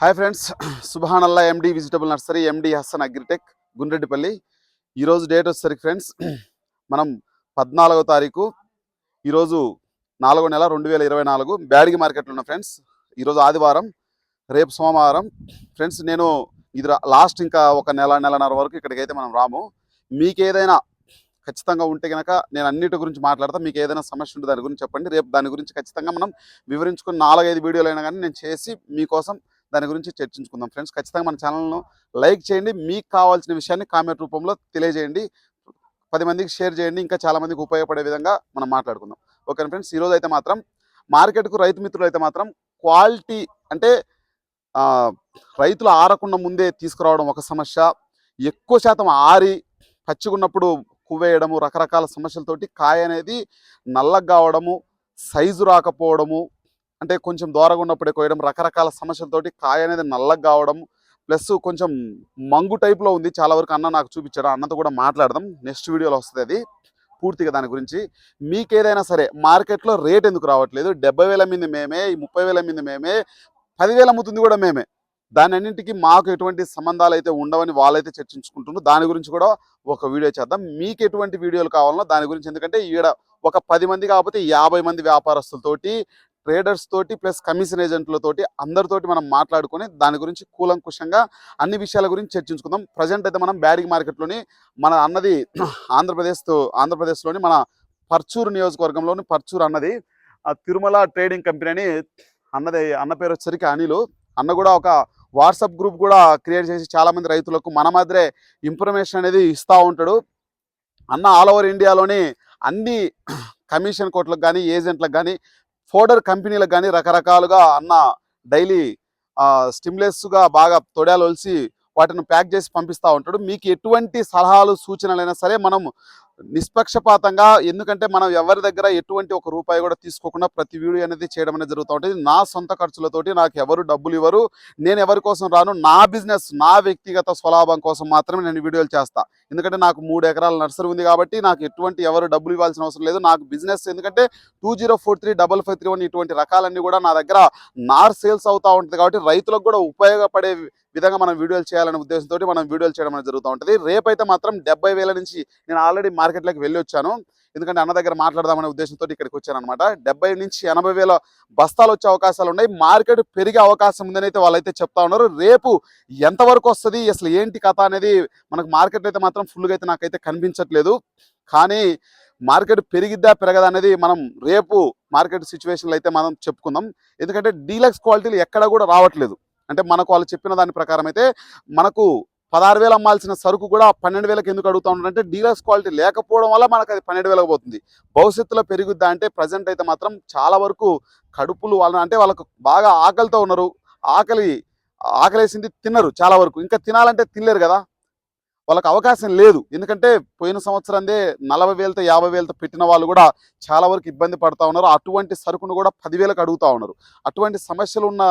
Hi friends సుభానల్లా MD vegetable nursery MD Hasan agritech Gundreddipalli. ఈరోజు date వచ్చేసరికి friends మనం పద్నాలుగో తారీఖు ఈరోజు నాలుగో నెల రెండు వేల ఇరవై నాలుగు బ్యాడిగి మార్కెట్లో ఉన్న ఫ్రెండ్స్ ఈరోజు ఆదివారం రేపు సోమవారం. ఫ్రెండ్స్ నేను ఇది లాస్ట్ ఇంకా ఒక నెల నెలన్నర వరకు ఇక్కడికైతే మనం రాము. మీకు ఏదైనా ఖచ్చితంగా ఉంటే కనుక నేను అన్నిటి గురించి మాట్లాడతా. మీకు ఏదైనా సమస్య ఉంటే దాని గురించి చెప్పండి. రేపు దాని గురించి ఖచ్చితంగా మనం వివరించుకుని నాలుగైదు వీడియోలు అయినా కానీ నేను చేసి మీకోసం దాని గురించి చర్చించుకుందాం. ఫ్రెండ్స్ ఖచ్చితంగా మన ఛానల్ను లైక్ చేయండి. మీకు కావాల్సిన విషయాన్ని కామెంట్ రూపంలో తెలియజేయండి. పది మందికి షేర్ చేయండి. ఇంకా చాలా మందికి ఉపయోగపడే విధంగా మనం మాట్లాడుకుందాం. ఓకే ఫ్రెండ్స్ ఈరోజు అయితే మాత్రం మార్కెట్కు రైతు మిత్రులు అయితే మాత్రం క్వాలిటీ అంటే రైతులు ఆరకుండా ముందే తీసుకురావడం ఒక సమస్య. ఎక్కువ శాతం ఆరి పచ్చిగున్నప్పుడు కువ్వేయడము రకరకాల సమస్యలతోటి కాయ అనేది నల్లగా కావడము సైజు రాకపోవడము అంటే కొంచెం దూరంగా ఉన్నప్పుడే కోయడం రకరకాల సమస్యలతోటి కాయ అనేది నల్లగా కావడం ప్లస్ కొంచెం మంగు టైప్లో ఉంది. చాలా వరకు అన్న నాకు చూపించాడు? అన్నతో కూడా మాట్లాడదాం. నెక్స్ట్ వీడియోలో వస్తుంది అది. పూర్తిగా దాని గురించి. మీకు ఏదైనా సరే మార్కెట్లో రేట్ ఎందుకు రావట్లేదు? డెబ్బై వేల మీద మేమే ఈ ముప్పై వేల మీద మేమే పదివేల అమ్ముతుంది కూడా మేమే. దాని అన్నింటికి మాకు ఎటువంటి సంబంధాలు అయితే ఉండవని వాళ్ళైతే చర్చించుకుంటున్నారు. దాని గురించి కూడా ఒక వీడియో చేద్దాం. మీకు ఎటువంటి వీడియోలు కావాలనో దాని గురించి. ఎందుకంటే ఈడ ఒక పది మంది కాకపోతే యాభై మంది వ్యాపారస్తులతోటి ట్రేడర్స్ తోటి ప్లస్ కమిషన్ ఏజెంట్లతోటి అందరితోటి మనం మాట్లాడుకొని దాని గురించి కూలంకుషంగా అన్ని విషయాల గురించి చర్చించుకుందాం. ప్రజెంట్ అయితే మనం బ్యాడిగి మార్కెట్లోని మన అన్నది ఆంధ్రప్రదేశ్ ఆంధ్రప్రదేశ్లోని మన పర్చూరు నియోజకవర్గంలోని పర్చూరు అన్నది తిరుమల ట్రేడింగ్ కంపెనీ అని అన్నది అన్న పేరు వచ్చరికి అనిలు. అన్న కూడా ఒక వాట్సాప్ గ్రూప్ కూడా క్రియేట్ చేసి చాలామంది రైతులకు మన మాదిరే ఇన్ఫర్మేషన్ అనేది ఇస్తూ ఉంటాడు. అన్న ఆల్ ఓవర్ ఇండియాలోని అన్ని కమిషన్ కోట్లకు కానీ ఏజెంట్లకు కానీ ఫోడర్ కంపెనీలకు కానీ రకరకాలుగా అన్న డైలీ స్టిమ్లెస్గా బాగా తొడాలు ఒలిసి వాటిని ప్యాక్ చేసి పంపిస్తూ ఉంటాడు. మీకు ఎటువంటి సలహాలు సూచనలైనా సరే మనం నిష్పక్షపాతంగా ఎందుకంటే మనం ఎవరి దగ్గర ఎటువంటి ఒక రూపాయి కూడా తీసుకోకుండా ప్రతి వీడియో అనేది చేయడం అనేది జరుగుతూ ఉంటుంది. నా సొంత ఖర్చులతోటి నాకు ఎవరు డబ్బులు ఇవ్వరు. నేను ఎవరి కోసం రాను నా బిజినెస్ నా వ్యక్తిగత స్వలాభం కోసం మాత్రమే నేను వీడియోలు చేస్తా. ఎందుకంటే నాకు మూడు ఎకరాల నర్సరీ ఉంది కాబట్టి నాకు ఎటువంటి ఎవరు డబ్బులు ఇవ్వాల్సిన అవసరం లేదు. నాకు బిజినెస్ ఎందుకంటే two zero four three double five three one ఇటువంటి రకాలన్నీ కూడా నా దగ్గర నార్ సేల్స్ అవుతూ ఉంటుంది కాబట్టి రైతులకు కూడా ఉపయోగపడే విధంగా మనం వీడియోలు చేయాలనే ఉద్దేశంతో మనం వీడియోలు చేయడం అనేది జరుగుతూ ఉంటుంది. రేపైతే మాత్రం డెబ్బై వేల నుంచి నేను ఆల్రెడీ మార్కెట్లోకి వెళ్ళి వచ్చాను. ఎందుకంటే అన్న దగ్గర మాట్లాడదామనే ఉద్దేశంతో ఇక్కడికి వచ్చాను అనమాట డెబ్బై నుంచి ఎనభై వేల బస్తాలు వచ్చే అవకాశాలు ఉన్నాయి. మార్కెట్ పెరిగే అవకాశం ఉందని అయితే వాళ్ళైతే చెప్తా ఉన్నారు. రేపు ఎంతవరకు వస్తుంది అసలు ఏంటి కథ అనేది మనకు మార్కెట్లో అయితే మాత్రం ఫుల్గా అయితే నాకైతే కనిపించట్లేదు. కానీ మార్కెట్ పెరిగిద్దా పెరగదా అనేది మనం రేపు మార్కెట్ సిచ్యువేషన్లో అయితే మనం చెప్పుకుందాం. ఎందుకంటే డీలక్స్ క్వాలిటీలు ఎక్కడ కూడా రావట్లేదు. అంటే మనకు వాళ్ళు చెప్పిన దాని ప్రకారం అయితే మనకు పదహారు వేలు అమ్మాల్సిన సరుకు కూడా పన్నెండు వేలకు ఎందుకు అడుగుతా ఉన్నారంటే డీలర్స్ క్వాలిటీ లేకపోవడం వల్ల మనకు అది పన్నెండు వేలకు పోతుంది. భవిష్యత్తులో పెరుగుద్దా అంటే ప్రజెంట్ అయితే మాత్రం చాలా వరకు కడుపులు వాళ్ళ అంటే వాళ్ళకు బాగా ఆకలితో ఉన్నారు. ఆకలి ఆకలేసింది తినరు చాలా వరకు. ఇంకా తినాలంటే తినలేరు కదా. వాళ్ళకి అవకాశం లేదు. ఎందుకంటే పోయిన సంవత్సరందే నలభై వేలతో యాభై వేలతో పెట్టిన వాళ్ళు కూడా చాలా వరకు ఇబ్బంది పడతా ఉన్నారు. అటువంటి సరుకును కూడా పదివేలకు అడుగుతా ఉన్నారు. అటువంటి సమస్యలు ఉన్న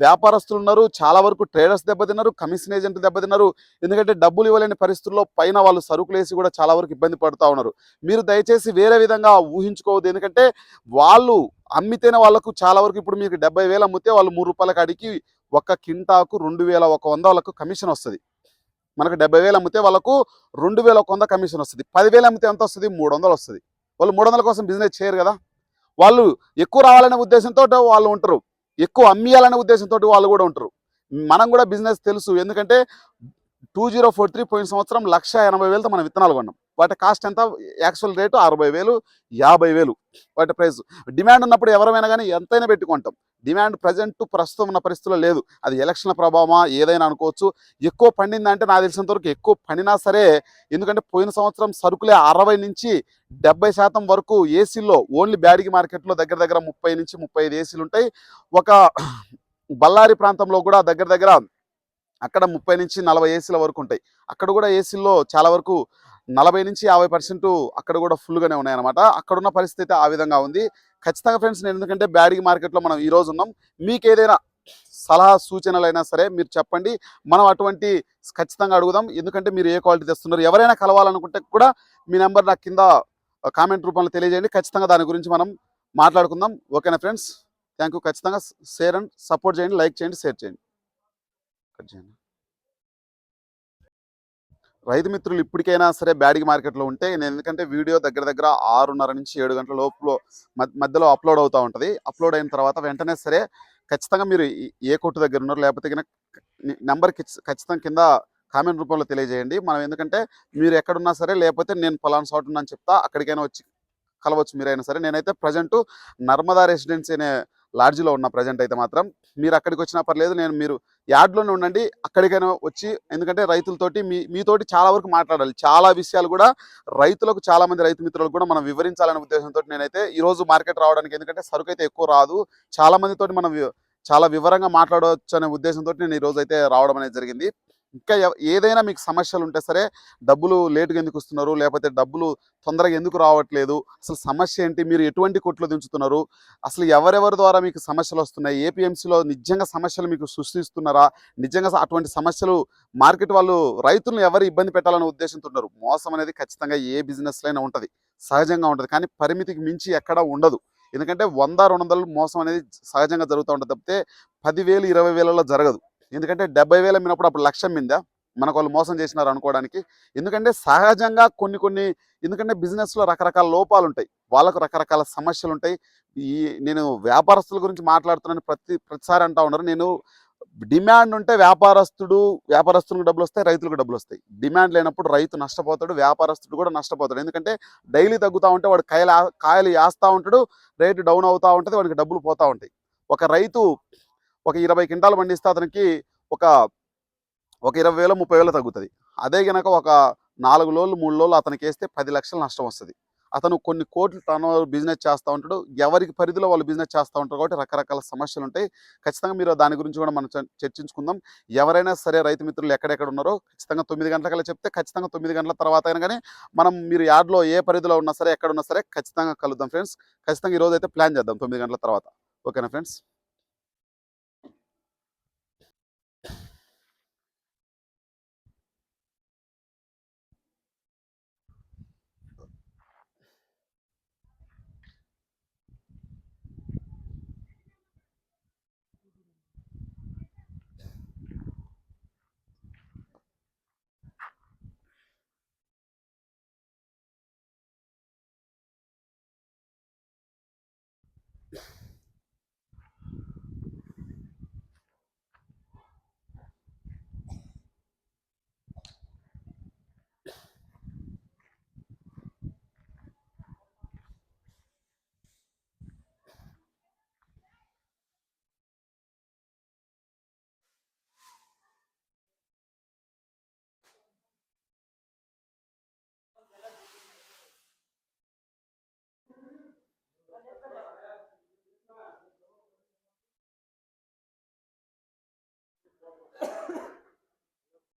వ్యాపారస్తులు ఉన్నారు చాలా వరకు ట్రేడర్స్ దెబ్బతిన్నారు కమిషన్ ఏజెంట్ దెబ్బతిన్నారు. ఎందుకంటే డబ్బులు ఇవ్వలేని పరిస్థితుల్లో పైన వాళ్ళు సరుకులు వేసి కూడా చాలా వరకు ఇబ్బంది పడుతూ ఉన్నారు. మీరు దయచేసి వేరే విధంగా ఊహించుకోవద్దు. ఎందుకంటే వాళ్ళు అమ్మితేనే వాళ్ళకు చాలా వరకు ఇప్పుడు మీకు డెబ్బై వేలు అమ్మితే వాళ్ళు మూడు రూపాయలకు అడిగి ఒక కింటాకు రెండు వేల ఒక వంద వాళ్ళకు కమిషన్ వస్తుంది. మనకు డెబ్బై వేలు అమ్మితే వాళ్ళకు రెండు వేల ఒక వంద కమిషన్ వస్తుంది. పదివేలు అమ్మితే ఎంత వస్తుంది? మూడు వందలు వస్తుంది. వాళ్ళు మూడు వందల కోసం బిజినెస్ చేయరు కదా. వాళ్ళు ఎక్కువ రావాలనే ఉద్దేశంతో వాళ్ళు ఉంటారు. ఎక్కువ అమ్మియాలనే ఉద్దేశంతో వాళ్ళు కూడా ఉంటారు. మనం కూడా బిజినెస్ తెలుసు. ఎందుకంటే టూ జీరో ఫోర్ త్రీ పోయిన సంవత్సరం లక్ష ఎనభై వేలతో మనం విత్తనాలు కొన్నాం. వాటి కాస్ట్ ఎంత? యాక్చువల్ రేటు అరవై వేలు యాభై వేలు వాటి ప్రైస్ డిమాండ్ ఉన్నప్పుడు ఎవరైనా కానీ ఎంతైనా పెట్టుకుంటాం. డిమాండ్ ప్రజెంట్ ప్రస్తుతం ఉన్న పరిస్థితుల్లో లేదు. అది ఎలక్షన్ల ప్రభావమా? ఏదైనా అనుకోవచ్చు. ఎక్కువ పండిందంటే నాకు తెలిసినంత వరకు ఎక్కువ పండినా సరే ఎందుకంటే పోయిన సంవత్సరం సరుకులే అరవై నుంచి డెబ్బై శాతం వరకు ఏసీల్లో ఓన్లీ బ్యాడిగి మార్కెట్లో దగ్గర దగ్గర ముప్పై నుంచి ముప్పై ఐదు ఏసీలు ఉంటాయి. ఒక బళ్ళారి ప్రాంతంలో కూడా దగ్గర దగ్గర అక్కడ ముప్పై నుంచి నలభై ఏసీల వరకు ఉంటాయి. అక్కడ కూడా ఏసీల్లో చాలా వరకు నలభై నుంచి యాభై పర్సెంట్ అక్కడ కూడా ఫుల్గానే ఉన్నాయన్నమాట. అక్కడున్న పరిస్థితి ఆ విధంగా ఉంది. ఖచ్చితంగా ఫ్రెండ్స్ నేను ఎందుకంటే బ్యాడిగి మార్కెట్లో మనం ఈరోజు ఉన్నాం. మీకు ఏదైనా సలహా సూచనలైనా సరే మీరు చెప్పండి. మనం అటువంటి ఖచ్చితంగా అడుగుదాం. ఎందుకంటే మీరు ఏ క్వాలిటీ తెస్తున్నారు ఎవరైనా కలవాలనుకుంటే కూడా మీ నెంబర్ నాకు కింద కామెంట్ రూపంలో తెలియజేయండి. ఖచ్చితంగా దాని గురించి మనం మాట్లాడుకుందాం. ఓకేనా ఫ్రెండ్స్? థ్యాంక్ యూ ఖచ్చితంగా షేర్ అండ్ సపోర్ట్ చేయండి లైక్ చేయండి షేర్ చేయండి. కట్ చేయండి. రైతు మిత్రులు ఇప్పటికైనా సరే బ్యాడిగి మార్కెట్లో ఉంటే నేను ఎందుకంటే వీడియో దగ్గర దగ్గర ఆరున్నర నుంచి ఏడు గంటల లోపల మధ్య- మధ్యలో అప్లోడ్ అవుతూ ఉంటుంది. అప్లోడ్ అయిన తర్వాత వెంటనే సరే ఖచ్చితంగా మీరు ఏ కొట్టు దగ్గర ఉన్నారు లేకపోతే కనుక నెంబర్కి ఖచ్చితంగా కింద కామెంట్ రూపంలో తెలియజేయండి. మనం ఎందుకంటే మీరు ఎక్కడున్నా సరే లేకపోతే నేను పలానా చోట ఉన్నాను చెప్తా అక్కడికైనా వచ్చి కలవచ్చు మీరైనా సరే. నేనైతే ప్రజెంట్ నర్మదా రెసిడెన్సీ అనే లాడ్జ్లో ఉన్న ప్రజెంట్ అయితే మాత్రం మీరు అక్కడికి వచ్చినా పర్లేదు నేను మీరు యార్డ్లోనే ఉండండి అక్కడికైనా వచ్చి ఎందుకంటే రైతులతోటి మీ మీతోటి చాలా వరకు మాట్లాడాలి. చాలా విషయాలు కూడా రైతులకు చాలా మంది రైతు మిత్రులకు కూడా మనం వివరించాలనే ఉద్దేశంతో నేనైతే ఈ రోజు మార్కెట్ రావడానికి ఎందుకంటే సరుకు అయితే ఎక్కువ రాదు. చాలా మందితోటి మనం చాలా వివరంగా మాట్లాడవచ్చు అనే ఉద్దేశంతో నేను ఈ రోజు అయితే రావడం అనేది జరిగింది. ఇంకా ఏదైనా మీకు సమస్యలు ఉంటే సరే డబ్బులు లేటుగా ఎందుకు వస్తున్నారు? లేకపోతే డబ్బులు తొందరగా ఎందుకు రావట్లేదు? అసలు సమస్య ఏంటి? మీరు ఎటువంటి కొట్లు దించుతున్నారు? అసలు ఎవరెవరి ద్వారా మీకు సమస్యలు వస్తున్నాయి? ఏపీఎంసీలో నిజంగా సమస్యలు మీకు సృష్టిస్తున్నారా? నిజంగా అటువంటి సమస్యలు మార్కెట్ వాళ్ళు రైతులను ఎవరు ఇబ్బంది పెట్టాలనే ఉద్దేశంతో ఉన్నారు మోసం అనేది ఖచ్చితంగా ఏ బిజినెస్లో అయినా ఉంటుంది. సహజంగా ఉంటుంది. కానీ పరిమితికి మించి ఎక్కడా ఉండదు. ఎందుకంటే వంద రెండు వందలు మోసం అనేది సహజంగా జరుగుతూ ఉంటుంది తప్పితే పదివేలు ఇరవై వేలలో జరగదు. ఎందుకంటే డెబ్బై వేలు అమ్మినప్పుడు అప్పుడు లక్ష మిందా మనకు వాళ్ళు మోసం చేసినారు అనుకోవడానికి. ఎందుకంటే సహజంగా కొన్ని కొన్ని ఎందుకంటే బిజినెస్లో రకరకాల లోపాలు ఉంటాయి వాళ్ళకు రకరకాల సమస్యలు ఉంటాయి ఈ నేను వ్యాపారస్తుల గురించి మాట్లాడుతున్నాను ప్రతి ప్రతిసారి అంటా ఉన్నారు. నేను డిమాండ్ ఉంటే వ్యాపారస్తుడు వ్యాపారస్తులకు డబ్బులు వస్తాయి రైతులకు డబ్బులు వస్తాయి డిమాండ్ లేనప్పుడు రైతు నష్టపోతాడు వ్యాపారస్తుడు కూడా నష్టపోతాడు. ఎందుకంటే డైలీ తగ్గుతూ ఉంటే వాడు కాయలు కాయలు వేస్తూ ఉంటాడు రేటు డౌన్ అవుతూ ఉంటుంది వాడికి డబ్బులు పోతూ ఉంటాయి. ఒక రైతు ఒక ఇరవై క్వింటాలు పండిస్తే అతనికి ఒక ఒక ఇరవై వేలు ముప్పై వేలు తగ్గుతుంది. అదే కనుక ఒక నాలుగు లోళ్ళు మూడు లోళ్ళు అతనికి వేస్తే పది లక్షలు నష్టం వస్తుంది. అతను కొన్ని కోట్లు టర్న్ బిజినెస్ చేస్తూ ఉంటాడు. ఎవరికి పరిధిలో వాళ్ళు బిజినెస్ చేస్తూ ఉంటారు కాబట్టి రకరకాల సమస్యలు ఉంటాయి. ఖచ్చితంగా మీరు దాని గురించి కూడా మనం చర్చించుకుందాం. ఎవరైనా సరే రైతు మిత్రులు ఎక్కడెక్కడ ఉన్నారో ఖచ్చితంగా తొమ్మిది గంటలకల్లా చెప్తే ఖచ్చితంగా తొమ్మిది గంటల తర్వాత అయినా కానీ మనం మీరు యార్డ్లో ఏ పరిధిలో ఉన్నా సరే ఎక్కడ ఉన్నా సరే ఖచ్చితంగా కలుద్దాం ఫ్రెండ్స్. ఖచ్చితంగా ఈ రోజు అయితే ప్లాన్ చేద్దాం తొమ్మిది గంటల తర్వాత. ఓకేనా ఫ్రెండ్స్?